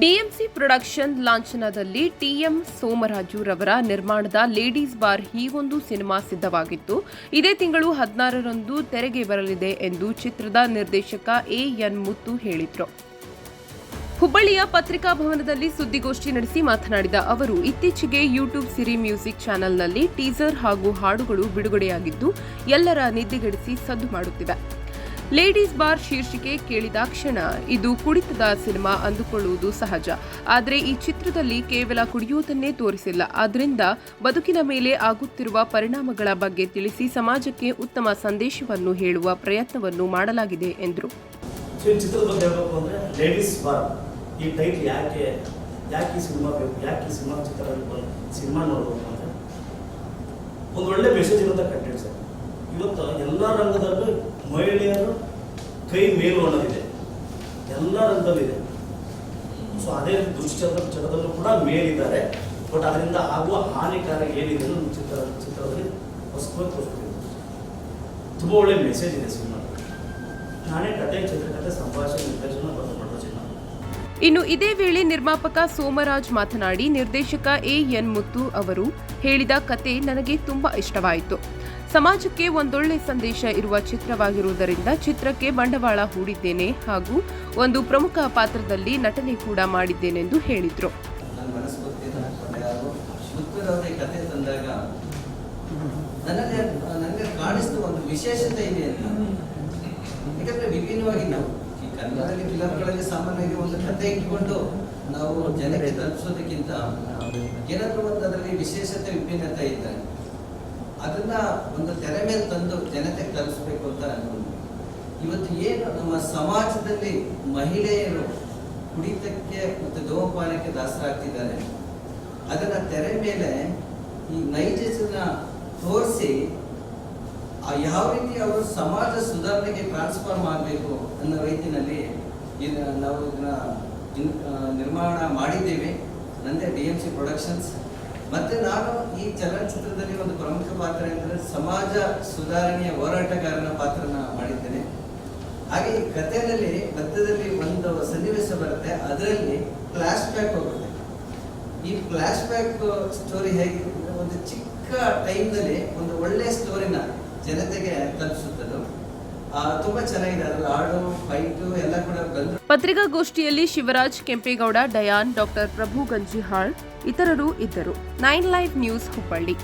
DMC production ಲಾಂಛನದಲ್ಲಿ TM Somaraju ರವರ ನಿರ್ಮಾಣದ ಲೇಡೀಸ್ ಬಾರ್ ಈ ಒಂದು ಸಿನಿಮಾ ಸಿದ್ಧವಾಗಿತ್ತು. ಇದೇ ತಿಂಗಳು ಹದಿನಾರರಂದು ತೆರೆಗೆ ಬರಲಿದೆ ಎಂದು ಚಿತ್ರದ ನಿರ್ದೇಶಕ ಎ ಎನ್ ಮುತ್ತು ಹೇಳಿದರು. ಹುಬ್ಬಳ್ಳಿಯ ಪತ್ರಿಕಾ ಭವನದಲ್ಲಿ ಸುದ್ದಿಗೋಷ್ಠಿ ನಡೆಸಿ ಮಾತನಾಡಿದ ಅವರು, ಇತ್ತೀಚೆಗೆ ಯೂಟ್ಯೂಬ್ ಸಿರಿ ಮ್ಯೂಸಿಕ್ ಚಾನೆಲ್ನಲ್ಲಿ ಟೀಸರ್ ಹಾಗೂ ಹಾಡುಗಳು ಬಿಡುಗಡೆಯಾಗಿದ್ದು, ಎಲ್ಲರ ನಿದ್ದೆಗೆಡಿಸಿ ಸದ್ದು ಮಾಡುತ್ತಿವೆ. ಲೇಡೀಸ್ ಬಾರ್ ಶೀರ್ಷಿಕೆ ಕೇಳಿದಾಕ್ಷಣ ಇದು ಕುಡಿತದ ಸಿನಿಮಾ ಅಂದುಕೊಳ್ಳುವುದು ಸಹಜ. ಆದರೆ ಈ ಚಿತ್ರದಲ್ಲಿ ಕೇವಲ ಕುಡಿಯುವುದನ್ನೇ ತೋರಿಸಿಲ್ಲ. ಆದ್ದರಿಂದ ಬದುಕಿನ ಮೇಲೆ ಆಗುತ್ತಿರುವ ಪರಿಣಾಮಗಳ ಬಗ್ಗೆ ತಿಳಿಸಿ ಸಮಾಜಕ್ಕೆ ಉತ್ತಮ ಸಂದೇಶವನ್ನು ಹೇಳುವ ಪ್ರಯತ್ನವನ್ನು ಮಾಡಲಾಗಿದೆ ಎಂದರು. ಈ ಯಾಕೆ ಯಾಕೆ ಸಿನಿಮಾ ಯಾಕೆ ಸಿನಿಮಾ ಚಿತ್ರ ಸಿನಿಮಾ ನೋಡಬೇಕು ಅಂದರೆ ಒಂದು ಒಳ್ಳೆ ಮೆಸೇಜ್ ಇರುತ್ತೆ ಇವತ್ತು ಎಲ್ಲ ರಂಗದಲ್ಲೂ ಮಹಿಳೆಯರು ಕೈ ಮೇಲು ಅನ್ನೋದಿದೆ. ಎಲ್ಲ ರಂಗದಲ್ಲಿದೆ ಸೊ ಅದೇ ದುಶ್ಚಂದ್ರ ದುಶ್ಚರ ಕೂಡ ಮೇಲಿದ್ದಾರೆ. ಬಟ್ ಅದರಿಂದ ಆಗುವ ಹಾನಿಕಾರ ಏನಿದೆ ಚಿತ್ರ, ಚಿತ್ರದಲ್ಲಿ ಹೊಸದಾಗಿ ತೋರಿಸ್ತೀವಿ ತುಂಬ ಒಳ್ಳೆ ಮೆಸೇಜ್ ಇದೆ ಸಿನಿಮಾ ನಾನೇ ಕತೆ ಚಿತ್ರಕಥೆ ಸಂಭಾಷಣೆ, ನಿರ್ದೇಶನ ಬರೆದು ಮಾಡೋ ಸಿನಿಮಾ ಇನ್ನು ಇದೇ ವೇಳೆ ನಿರ್ಮಾಪಕ ಸೋಮರಾಜ್ ಮಾತನಾಡಿ ನಿರ್ದೇಶಕ ಎ ಎನ್ ಮುತ್ತು ಅವರು ಹೇಳಿದ ಕತೆ ನನಗೆ ತುಂಬಾ ಇಷ್ಟವಾಯಿತು. ಸಮಾಜಕ್ಕೆ ಒಂದೊಳ್ಳೆ ಸಂದೇಶ ಇರುವ ಚಿತ್ರವಾಗಿರುವುದರಿಂದ ಚಿತ್ರಕ್ಕೆ ಬಂಡವಾಳ ಹೂಡಿದ್ದೇನೆ ಹಾಗೂ ಒಂದು ಪ್ರಮುಖ ಪಾತ್ರದಲ್ಲಿ ನಟನೆ ಕೂಡ ಮಾಡಿದ್ದೇನೆಂದು ಹೇಳಿದರು. ಕನ್ನಡದಲ್ಲಿ ಫಿಲಂಗಳಲ್ಲಿ ಸಾಮಾನ್ಯವಾಗಿ ಒಂದು ಕತೆ ಇಟ್ಕೊಂಡು ನಾವು ಜನಕ್ಕೆ ತಲುಪಿಸೋದಕ್ಕಿಂತ ಏನಾದರೂ ಒಂದು ಅದರಲ್ಲಿ ವಿಶೇಷತೆ, ವಿಭಿನ್ನತೆ ಇದೆ ಅದನ್ನ ಒಂದು ತೆರೆ ಮೇಲೆ ತಂದು ಜನತೆ ತಲುಪಿಸ್ಬೇಕು ಅಂತ ಅನ್ಕೊಂಡು ಇವತ್ತು ಏನು ನಮ್ಮ ಸಮಾಜದಲ್ಲಿ ಮಹಿಳೆಯರು ಕುಡಿತಕ್ಕೆ ಮತ್ತು ಧೂಮಪಾನಕ್ಕೆ ದಾಸರಾಗ್ತಿದ್ದಾರೆ. ಅದನ್ನ ತೆರೆ ಮೇಲೆ ಈ ನೈಜನ ತೋರಿಸಿ ಯಾವ ರೀತಿ ಅವರು ಸಮಾಜ ಸುಧಾರಣೆಗೆ ಟ್ರಾನ್ಸ್ಫಾರ್ಮ್ ಆಗಬೇಕು ಅನ್ನೋ ಇದನ್ನ ನಾವು ಇದನ್ನ ನಿರ್ಮಾಣ ಮಾಡಿದ್ದೇವೆ. ನಂದೇ ಡಿ ಎಂ ಸಿ ಪ್ರೊಡಕ್ಷನ್ಸ್ ಮತ್ತೆ ನಾನು ಈ ಚಲನಚಿತ್ರದಲ್ಲಿ ಒಂದು ಪ್ರಮುಖ ಪಾತ್ರ ಎಂದರೆ ಸಮಾಜ ಸುಧಾರಣೆಯ ಹೋರಾಟಗಾರನ ಪಾತ್ರನ ಮಾಡಿದ್ದೇನೆ. ಹಾಗೆ ಈ ಕಥೆಯಲ್ಲಿ ಮಧ್ಯದಲ್ಲಿ ಒಂದು ಸನ್ನಿವೇಶ ಬರುತ್ತೆ, ಅದರಲ್ಲಿ ಫ್ಲಾಶ್ ಬ್ಯಾಕ್ ಹೋಗುತ್ತೆ. ಈ ಫ್ಲಾಶ್ ಬ್ಯಾಕ್ ಸ್ಟೋರಿ ಹೇಗೆ ಒಂದು ಚಿಕ್ಕ ಟೈಮ್ನಲ್ಲಿ ಒಂದು ಒಳ್ಳೆ ಸ್ಟೋರಿನ ಜನತೆಗೆ ತಲುಪಿಸುತ್ತದು ಪತ್ರಿಕಾಗೋಷ್ಠಿಯಲ್ಲಿ ಶಿವರಾಜ್ ಕೆಂಪೇಗೌಡ ಡಯಾನ್ ಡಾಕ್ಟರ್ ಪ್ರಭು ಗಂಜಿಹಾಳ್ ಇತರರು ಇದ್ದರು. Nine live news Hubballi.